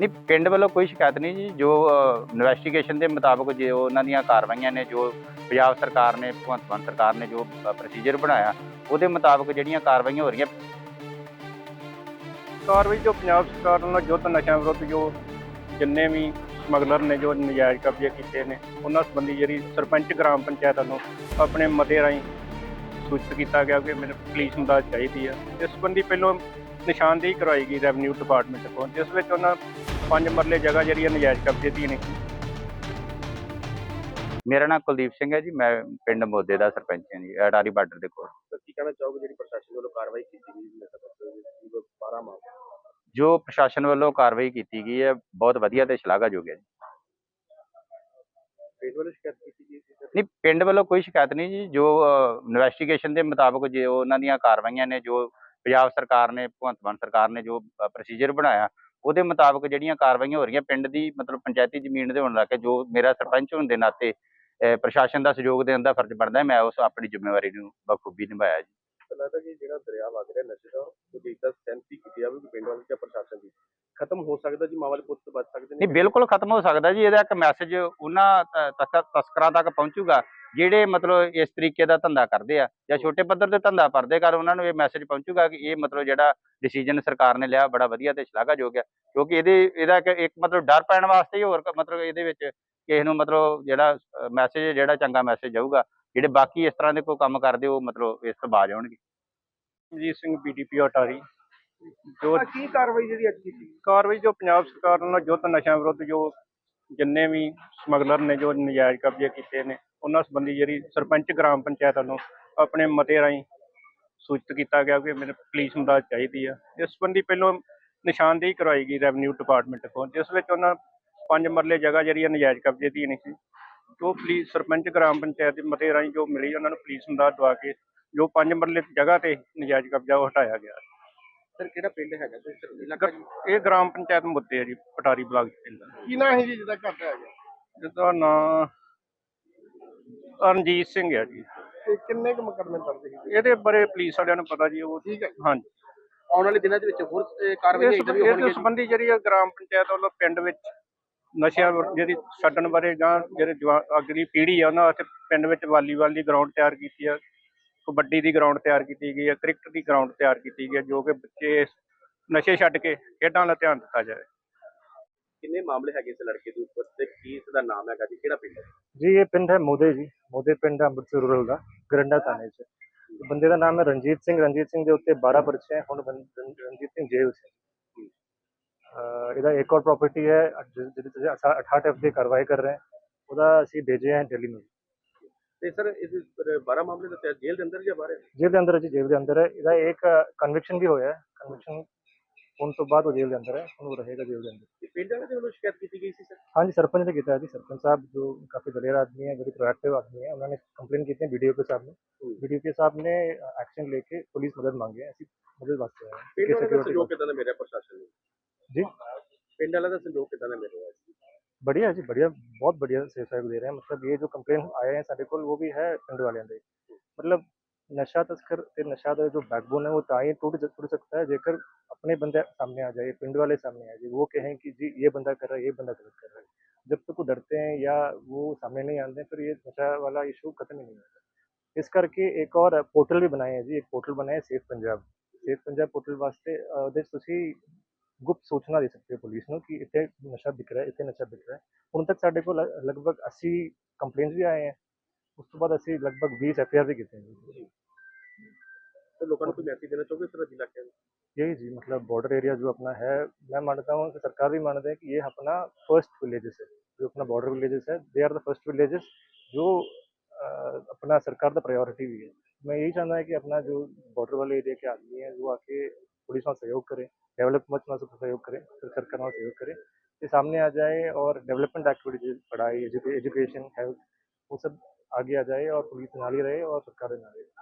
ਨਹੀਂ, ਪਿੰਡ ਵੱਲੋਂ ਕੋਈ ਸ਼ਿਕਾਇਤ ਨਹੀਂ ਜੀ। ਜੋ ਇਨਵੈਸਟੀਗੇਸ਼ਨ ਦੇ ਮੁਤਾਬਕ ਜੇ ਉਹਨਾਂ ਦੀਆਂ ਕਾਰਵਾਈਆਂ ਨੇ, ਜੋ ਪੰਜਾਬ ਸਰਕਾਰ ਨੇ, ਭਗਵੰਤ ਮਾਨ ਸਰਕਾਰ ਨੇ ਜੋ ਪ੍ਰੋਸੀਜਰ ਬਣਾਇਆ, ਉਹਦੇ ਮੁਤਾਬਕ ਜਿਹੜੀਆਂ ਕਾਰਵਾਈਆਂ ਹੋ ਰਹੀਆਂ। ਕਾਰਵਾਈ ਜੋ ਪੰਜਾਬ ਸਰਕਾਰ ਵੱਲੋਂ ਯੁੱਧ ਨਸ਼ਿਆਂ ਵਿਰੁੱਧ ਜੋ ਜਿੰਨੇ ਵੀ ਸਮਗਲਰ ਨੇ, ਜੋ ਨਜਾਇਜ਼ ਕਬਜ਼ੇ ਕੀਤੇ ਨੇ, ਉਹਨਾਂ ਸੰਬੰਧੀ ਜਿਹੜੀ ਸਰਪੰਚ ਗ੍ਰਾਮ ਪੰਚਾਇਤ ਵੱਲੋਂ ਆਪਣੇ ਮਤੇ ਰਾਹੀਂ ਸੂਚਿਤ ਕੀਤਾ ਗਿਆ ਕਿ ਮੈਨੂੰ ਪੁਲਿਸ ਮਦਦ ਚਾਹੀਦੀ ਹੈ ਇਸ ਸੰਬੰਧੀ ਪਹਿਲਾਂ ਨਿਸ਼ਾਨਦੇਹੀ ਕਰਵਾਈ ਗਈ ਰੈਵਨਿਊ ਡਿਪਾਰਟਮੈਂਟ ਕੋਲ ਜਿਸ ਵਿੱਚ ਉਹਨਾਂ ਪੰਜ ਮਰਲੇ ਜਗ੍ਹਾ ਜਿਹੜੀ ਹੈ ਨਜਾਇਜ਼ ਕਬਜ਼ੇ ਦੀ ਨੇ। ਮੇਰਾ ਨਾਮ ਕੁਲਦੀਪ ਸਿੰਘ ਹੈ ਜੀ ਮੈਂ ਪਿੰਡ ਮੋਦੇ ਦਾ ਸਰਪੰਚ ਹਾਂ ਜੀ ਅਟਾਰੀ ਬਾਰਡਰ ਦੇ ਕੋਲ। ਤਾਂ ਕੀ ਕਹਿਣਾ ਚਾਹੋਗੇ ਜਿਹੜੀ ਪ੍ਰਸ਼ਾਸਨ ਵੱਲੋਂ ਕਾਰਵਾਈ ਕੀਤੀ ਗਈ ਨਸ਼ਾ ਤਸਕਰ ਦੇ 12 ਮਾਮਲੇ? ਜੋ ਪ੍ਰਸ਼ਾਸਨ ਵੱਲੋਂ ਕਾਰਵਾਈ ਕੀਤੀ ਗਈ ਹੈ ਬਹੁਤ ਵਧੀਆ ਤੇ ਸ਼ਲਾਘਾਯੋਗ ਹੈ ਜੀ। ਪਿੰਡ ਵੱਲੋਂ ਸ਼ਿਕਾਇਤ ਕੀਤੀ ਗਈ ਸੀ ਸਰ? ਨਹੀਂ, ਪਿੰਡ ਵੱਲੋਂ ਕੋਈ ਸ਼ਿਕਾਇਤ ਨਹੀਂ ਜੀ। ਜੋ ਇਨਵੈਸਟੀਗੇਸ਼ਨ ਦੇ ਮੁਤਾਬਕ ਜੇ ਉਹਨਾਂ ਦੀਆਂ ਕਾਰਵਾਈਆਂ ਨੇ, ਜੋ ਪੰਜਾਬ ਸਰਕਾਰ ਨੇ, ਭਗਵੰਤ ਮਾਨ ਸਰਕਾਰ ਨੇ ਜੋ ਪ੍ਰੋਸੀਜਰ ਬਣਾਇਆ, ਉਹਦੇ ਮੁਤਾਬਕ ਜਿਹੜੀਆਂ ਕਾਰਵਾਈਆਂ ਹੋ ਰਹੀਆਂ ਪਿੰਡ ਦੀ, ਮਤਲਬ ਪੰਚਾਇਤੀ ਜ਼ਮੀਨ ਦੇ ਹੋਣ ਲੱਗੇ, ਜੋ ਮੇਰਾ ਸਰਪੰਚ ਹੋਣ ਦੇ ਨਾਤੇ ਪ੍ਰਸ਼ਾਸਨ ਦਾ ਸਹਿਯੋਗ ਦੇਣ ਦਾ ਫਰਜ਼ ਬਣਦਾ, ਮੈਂ ਉਸ ਆਪਣੀ ਜ਼ਿੰਮੇਵਾਰੀ ਨੂੰ ਬਖੂਬੀ ਨਿਭਾਇਆ ਜੀ। ਤਾਂ ਲੱਗਦਾ ਕਿ ਜਿਹੜਾ ਦਰਿਆ ਵਗ ਰਿਹਾ ਨਸ਼ੇ ਦਾ, ਉਹਦੀ ਇੱਕ ਸੈਂਸੀ ਕੀਤੀ ਜਾਵੇ ਕਿ ਪਿੰਡ ਵਾਲੇ ਜਾਂ ਪ੍ਰਸ਼ਾਸਨ ਦੀ। ਖਤਮ ਹੋ ਸਕਦਾ ਜੀ? ਮਾਮਲੇ ਪੁੱਤ ਬਚ ਸਕਦੇ ਨਹੀਂ, ਬਿਲਕੁਲ ਖਤਮ ਹੋ ਸਕਦਾ ਜੀ। ਇਹਦਾ ਇੱਕ ਮੈਸੇਜ ਉਹਨਾਂ ਤਸਕਰਾਂ ਤੱਕ ਪਹੁੰਚੂਗਾ, ਜਿਹੜੇ ਮਤਲਬ ਇਸ ਤਰੀਕੇ ਦਾ ਧੰਦਾ ਕਰਦੇ ਆ। ਜਾਂ ਛੋਟੇ ਪੱਧਰ ਤੇ ਧੰਦਾ ਕਰਦੇ ਕਰ, ਉਹਨਾਂ ਨੂੰ ਇਹ ਮੈਸੇਜ ਪਹੁੰਚੂਗਾ ਕਿ ਇਹ ਮਤਲਬ ਜਿਹੜਾ ਡਿਸੀਜਨ ਸਰਕਾਰ ਨੇ ਲਿਆ, ਬੜਾ ਵਧੀਆ ਤੇ ਸ਼ਲਾਘਾਯੋਗ ਹੈ ਕਿਉਂਕਿ ਇਹਦੇ, ਇਹਦਾ ਇੱਕ ਮਤਲਬ ਡਰ ਪੈਣ ਵਾਸਤੇ ਹੀ ਹੋਰ ਮਤਲਬ ਇਹਦੇ ਵਿੱਚ ਕਿਸੇ ਨੂੰ ਮਤਲਬ ਜਿਹੜਾ ਮੈਸੇਜ ਜਿਹੜਾ ਚੰਗਾ ਮੈਸੇਜ ਜਾਊਗਾ। ਜਿਹੜੇ ਬਾਕੀ ਇਸ ਤਰ੍ਹਾਂ ਦੇ ਕੋਈ ਕੰਮ ਕਰਦੇ ਉਹ ਮਤਲਬ ਇਸ ਤੋਂ ਬਾਜ ਆਉਣਗੇ। ਜੀ ਸਿੰਘ ਬੀਡੀਪੀ ਅਟਾਰੀ। ਜੋ ਕੀ ਕਾਰਵਾਈ ਜਿਹੜੀ ਅੱਜ ਕੀਤੀ? ਕਾਰਵਾਈ ਜੋ ਪੰਜਾਬ ਸਰਕਾਰ ਵੱਲੋਂ ਯੁੱਧ ਨਸ਼ਾ ਵਿਰੁੱਧ ਜੋ ਜਿੰਨੇ ਵੀ ਸਮਗਲਰ ਨੇ ਜੋ ਨਜਾਇਜ਼ ਕਬਜ਼ੇ ਕੀਤੇ ਨੇ ਉਹਨਾਂ ਸੰਬੰਧੀ ਜਿਹੜੀ ਸਰਪੰਚ ਗ੍ਰਾਮ ਪੰਚਾਇਤ ਵੱਲੋਂ ਆਪਣੇ ਮਤੇ ਰਾਹੀਂ ਸੂਚਿਤ ਕੀਤਾ ਗਿਆ ਕਿ ਮੈਨੂੰ ਪੁਲਿਸ ਮਦਦ ਚਾਹੀਦੀ ਹੈ ਇਸ ਸੰਬੰਧੀ ਪਹਿਲਾਂ ਨਿਸ਼ਾਨਦੇਹੀ ਕਰਵਾਈ ਗਈ ਰੈਵਨਿਊ ਡਿਪਾਰਟਮੈਂਟ ਕੋਲ ਜਿਸ ਵਿੱਚ ਉਹਨਾਂ ਪੰਜ ਮਰਲੇ ਜਗ੍ਹਾ ਜਿਹੜੀ ਨਜਾਇਜ਼ ਕਬਜ਼ੇ ਦੀ ਨਹੀਂ ਸੀ। ਜੋ ਪੁਲਿਸ ਸਰਪੰਚ ਗ੍ਰਾਮ ਪੰਚਾਇਤ ਦੇ ਮਤੇ ਰਾਹੀਂ ਜੋ ਮਿਲੀ ਉਹਨਾਂ ਨੂੰ ਪੁਲਿਸ ਮਦਦ ਦਵਾ ਕੇ ਜੋ ਪੰਜ ਮਰਲੇ ਜਗ੍ਹਾ ਤੇ ਨਜਾਇਜ਼ ਕਬਜ਼ਾ ਉਹ ਹਟਾਇਆ ਗਿਆ। ਸਰ ਕਿਹੜਾ ਪਿੰਡ ਹੈਗਾ? ਤੇ ਸਰ ਇਲਾਕਾ ਇਹ ਗ੍ਰਾਮ ਪੰਚਾਇਤ ਮੁੱਦੇ ਆ ਜੀ ਪਟਾਰੀ ਬਲਾਕ ਚ ਪੈਂਦਾ ਕੀ ਨਾਂ ਹੈ ਜੀ ਜਿਹਦਾ ਘਰ ਹੈਗਾ? ਜਿਹਦਾ ਨਾਂ ਰਣਜੀਤ ਸਿੰਘ ਹੈ ਜੀ। ਤੇ ਕਿੰਨੇ ਕੁ ਮੁਕੱਦਮੇ ਦਰਜ ਹੈ ਇਹਦੇ ਬਾਰੇ ਪੁਲਿਸ ਵਾਲਿਆਂ ਨੂੰ ਪਤਾ ਜੀ ਉਹ ਠੀਕ ਹੈ ਹਾਂਜੀ। ਆਉਣ ਵਾਲੇ ਦਿਨਾਂ ਦੇ ਵਿੱਚ ਹੋਰ ਕਾਰਵਾਈ ਇਸ ਹੋਣਗੀਆਂ ਸੰਬੰਧੀ ਜਿਹੜੀ ਹੈ ਗ੍ਰਾਮ ਪੰਚਾਇਤ ਵੱਲੋਂ ਪਿੰਡ ਵਿੱਚ ਨਸ਼ਿਆਂ ਜਿਹੜੀ ਛੱਡਣ ਬਾਰੇ ਜਾਂ ਜਿਹੜੇ ਅਗਲੀ ਪੀੜ੍ਹੀ ਆ ਉਹਨਾਂ ਵਾਸਤੇ ਪਿੰਡ ਵਿੱਚ ਵਾਲੀਬਾਲ ਦੀ ਗਰਾਊਂਡ ਤਿਆਰ ਕੀਤੀ ਆ ਕਬੱਡੀ ਦੀ ਗਰਾਊਂਡ ਤਿਆਰ ਕੀਤੀ ਗਈ ਹੈ ਕ੍ਰਿਕਟ ਦੀ ਗਰਾਊਂਡ ਤਿਆਰ ਕੀਤੀ ਗਈ ਹੈ ਜੋ ਕਿ ਬੱਚੇ ਨਸ਼ੇ ਛੱਡ ਕੇ ਖੇਡਾਂ ਵੱਲ ਧਿਆਨ ਦਿੱਤਾ ਜਾਵੇ। ਕਿੰਨੇ ਮਾਮਲੇ ਹੈਗੇ ਇਸ ਲੜਕੇ ਦੇ ਉੱਪਰ ਤੇ ਕੀ ਇਸ ਦਾ ਨਾਮ ਹੈਗਾ ਜੀ? ਕਿਹੜਾ ਪਿੰਡ ਹੈ? ਜੀ ਇਹ ਪਿੰਡ ਹੈ ਮੋਦੇ ਜੀ। ਮੋਦੇ ਪਿੰਡ ਹੈ ਅੰਮ੍ਰਿਤਸਰ ਰੂਰਲ ਦਾ ਗਰੰਡਾ ਥਾਣੇ 'ਚ। ਬੰਦੇ ਦਾ ਨਾਮ ਹੈ ਰਣਜੀਤ ਸਿੰਘ। ਰਣਜੀਤ ਸਿੰਘ ਦੇ ਉੱਤੇ 12 ਪਰਚੇ ਹੁਣ ਰਣਜੀਤ ਸਿੰਘ ਜੇਲ੍ਹ 'ਚ ਇਹਦਾ ਇੱਕ ਹੋਰ ਪ੍ਰਾਪਰਟੀ ਹੈ ਜਿਹਦੇ ਤੇ ਅਸੀਂ 68 ਐਫ ਦੀ ਕਾਰਵਾਈ ਕਰ ਰਹੇ ਹਾਂ ਉਹਦਾ ਅਸੀਂ ਭੇਜੇ ਹੈ ਦਿੱਲੀ ਨੂੰ। ਤੇ ਸਰ ਇਸ ਉੱਪਰ 12 ਮਾਮਲੇ ਦਾ ਤੇ ਜੇਲ੍ਹ ਦੇ ਅੰਦਰ ਜਾਂ ਬਾਹਰ? ਜੇਲ੍ਹ ਦੇ ਅੰਦਰ ਜੀ ਜੇਲ੍ਹ ਦੇ ਅੰਦਰ ਹੈ। ਇਹਦਾ ਇੱਕ ਕਨਵਿਕਸ਼ਨ ਵੀ ਹੋਇਆ ਕਨਵਿਕਸ਼ਨ ਹੋਣ ਤੋਂ ਬਾਅਦ ਉਹ ਜੇਲ੍ਹ ਦੇ ਅੰਦਰ ਹੈ ਹੁਣ ਉਹ ਰਹੇਗਾ ਜੇਲ੍ਹ ਦੇ ਅੰਦਰ। ਪਿੰਡ ਵਾਲੇ ਦੇ ਵੱਲੋਂ ਸ਼ਿਕਾਇਤ ਕੀਤੀ ਗਈ ਸੀ ਸਰ? ਹਾਂਜੀ ਸਰਪੰਚ ਨੇ ਕੀਤਾ ਜੀ ਸਰਪੰਚ ਸਾਹਿਬ ਜੋ ਕਾਫੀ ਦਲੇਰ ਆਦਮੀ ਹੈ very proactive ਆਦਮੀ ਹੈ ਉਹਨਾਂ ਨੇ ਕੰਪਲੇਨ ਕੀਤੀ ਵੀਡੀਓ ਕੇ ਸਾਹਿਬ ਨੇ। ਵੀਡੀਓ ਕੇ ਸਾਹਿਬ ਨੇ ਐਕਸ਼ਨ ਲੈके ਪੁਲਿਸ ਮਦਦ ਮੰਗੀ ਹੈ ਅਸੀਂ ਮਦਦ ਵਾਸਤੇ ਆਏ ਹਾਂ। ਪਿੰਡ ਕਿ ਵਾਲੇ ਦਾ ਸਹਿਯੋਗ ਕਿਦਾਂ ਦਾ ਮਿਲਿਆ ਪ੍ਰਸ਼ਾਸਨ ਨੂੰ? बढ़िया जी, बढ़िया, बहुत बढ़िया दे रहे हैं। मतलब ये जो कंप्लेन आए हैं, साढ़े को, वो भी है पिंड वाले मतलब वो कहें कि, जी, ये बंदा कर रहा है, ये बंदा गलत कर रहा है। जब तक वो डरते हैं या वो सामने नहीं आते, फिर ये नशा वाला इशू खत्म ही नहीं होता। इस करके एक और पोर्टल भी बनाए हैं जी, एक पोर्टल बनाया safe Punjab. Safe Punjab portal वास्ते ਗੁਪਤ ਸੂਚਨਾ ਦੇ ਸਕਦੇ ਹੋ ਪੁਲਿਸ ਨੂੰ ਕਿ ਇੱਥੇ ਨਸ਼ਾ ਵਿਕ ਰਿਹਾ ਇੱਥੇ ਨਸ਼ਾ ਵਿਕ ਰਿਹਾ ਹੁਣ ਤੱਕ ਸਾਡੇ ਕੋਲ ਲ- ਲਗਭਗ 80 ਕੰਪਲੇਂਟਸ ਵੀ ਆਏ ਹੈ ਉਸ ਤੋਂ ਬਾਅਦ ਅਸੀਂ ਲਗਭਗ 20 ਐਫ ਵੀ ਕੀਤੇ हैं जी ਤੇ ਲੋਕਾਂ ਨੂੰ ਕੋਈ ਮੈਸੇਜ ਦੇਣਾ ਚਾਹੋਗੇ ਇਸ ਤਰ੍ਹਾਂ ਜ਼ਿਲ੍ਹਾ ਕੇ यही जी मतलब बॉर्डर एरिया जो अपना है मैं मानता हूँ कि सरकार भी मानते हैं कि ये अपना फर्स्ट विलेजेस है जो अपना बॉर्डर विलेजेस है they are the first villages जो अ, अपना सरकार का प्रायोरिटी भी है मैं यही चाहता है कि अपना जो बॉर्डर वाले एरिया के आदमी हैं वो आके पुलिस में सहयोग करें डेवलपमेंट में सहयोग करें, फिर सरकार में सहयोग करें। ये सामने आ जाए और डेवलपमेंट एक्टिविटीज़, पढ़ाई एजुकेशन, हेल्थ, वो सब आगे आ जाए और पुलिस नाली रहे और सरकार ना रहे।